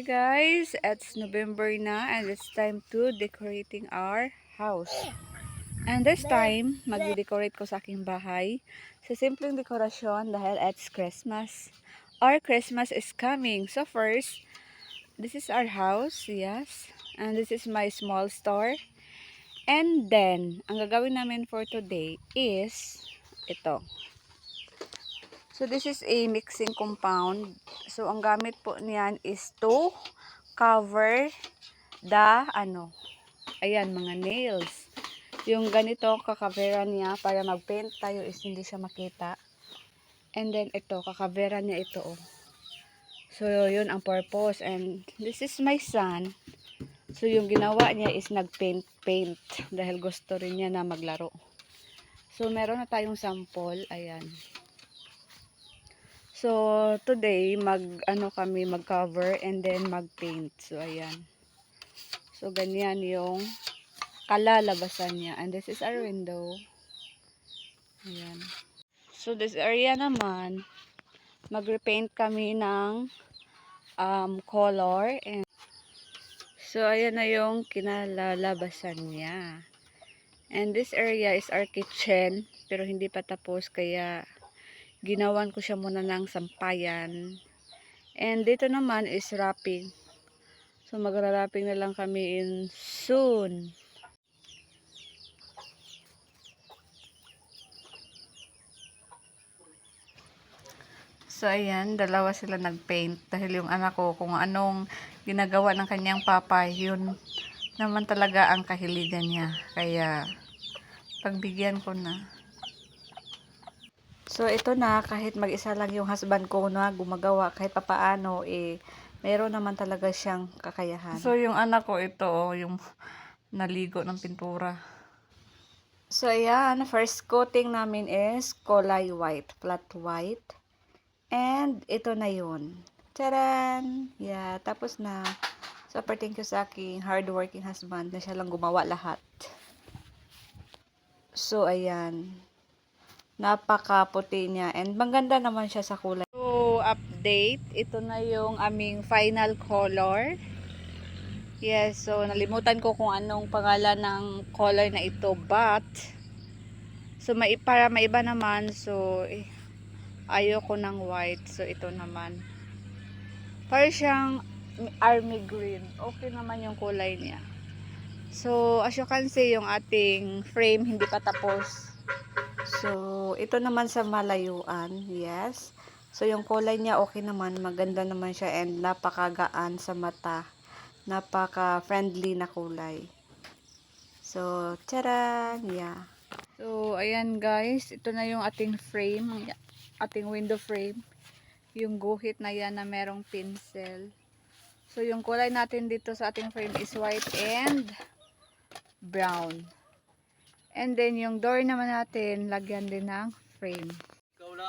Guys, it's November na and it's time to decorating our house. And this time, magde-decorate ko sa aking bahay sa simpleng dekorasyon dahil it's Christmas. Our Christmas is coming. So first, this is our house, yes. And this is my small store. And then, ang gagawin namin for today is ito. So this is a mixing compound. So ang gamit po niyan is to cover the ano, ayan mga nails. Yung ganito kakavera niya para mag-paint tayo is hindi siya makita. And then ito, kakavera niya ito oh. So yun ang purpose and this is my son. So yung ginawa niya is nag-paint paint dahil gusto rin niya na maglaro. So meron na tayong sample, ayan. So, today, mag, ano kami, mag-cover and then mag-paint. So, ayan. So, ganyan yung kalalabasan niya. And this is our window. Ayan. So, this area naman, mag-repaint kami ng um, color. And, so, ayan na yung kinalalabasan niya. And this area is our kitchen. Pero hindi pa tapos, kaya ginawan ko siya muna ng sampayan. And dito naman is wrapping. So magra-wrapping na lang kami in soon. So ayan, dalawa sila nagpaint dahil yung anak ko kung anong ginagawa ng kanyang papa, yun naman talaga ang kahiligan niya. Kaya pagbigyan ko na. So, ito na, kahit mag-isa lang yung husband ko na gumagawa, kahit papaano, eh, meron naman talaga siyang kakayahan. So, yung anak ko, ito, oh, yung naligo ng pintura. So, ayan, first coating namin is kulay white, flat white. And, ito na yun. Taran! Yeah, tapos na. Super thank you sa aking hardworking husband na siya lang gumawa lahat. So, ayan napakaputi niya and maganda naman siya sa kulay. So, update, ito na yung aming final color. Yes, so nalimutan ko kung anong pangalan ng color na ito but so may, para maiba naman so eh, ayoko ng white so ito naman. Para siyang army green. Okay naman yung kulay niya. So, as you can see, yung ating frame hindi pa tapos. So, ito naman sa malayuan. Yes. So, yung kulay niya okay naman. Maganda naman siya and napakagaan sa mata. Napaka-friendly na kulay. So, charan! Yeah. So, ayan guys. Ito na yung ating frame. Ating window frame. Yung guhit na yan na merong pincel. So, yung kulay natin dito sa ating frame is white and brown. And then, yung door naman natin, lagyan din ng frame.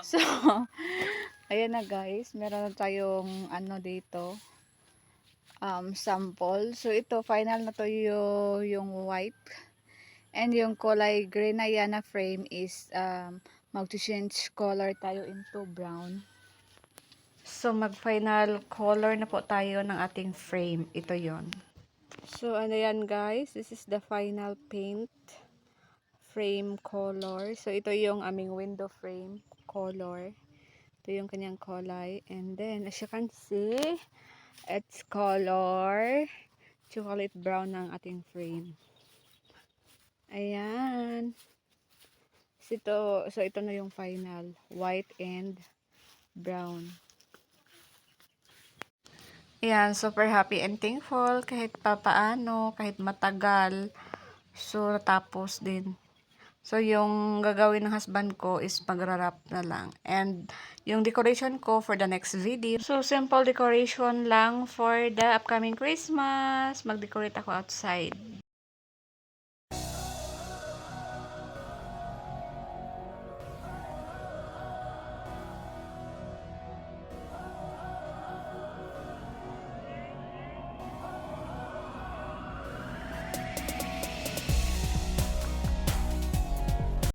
So, ayan na guys. Meron na tayong ano dito. Um, sample. So, ito, final na to yung, yung white. And yung kulay gray na yan na frame is um, mag-change color tayo into brown. So, mag-final color na po tayo ng ating frame. Ito yon So, ano yan guys? This is the final paint frame color. So, ito yung aming window frame color. Ito yung kanyang kulay. And then, as you can see, it's color chocolate brown ng ating frame. Ayan. So, ito, so, ito na yung final. White and brown. Ayan, super happy and thankful kahit papaano, kahit matagal. So, tapos din. So, yung gagawin ng husband ko is magra-wrap na lang. And, yung decoration ko for the next video. So, simple decoration lang for the upcoming Christmas. Mag-decorate ako outside.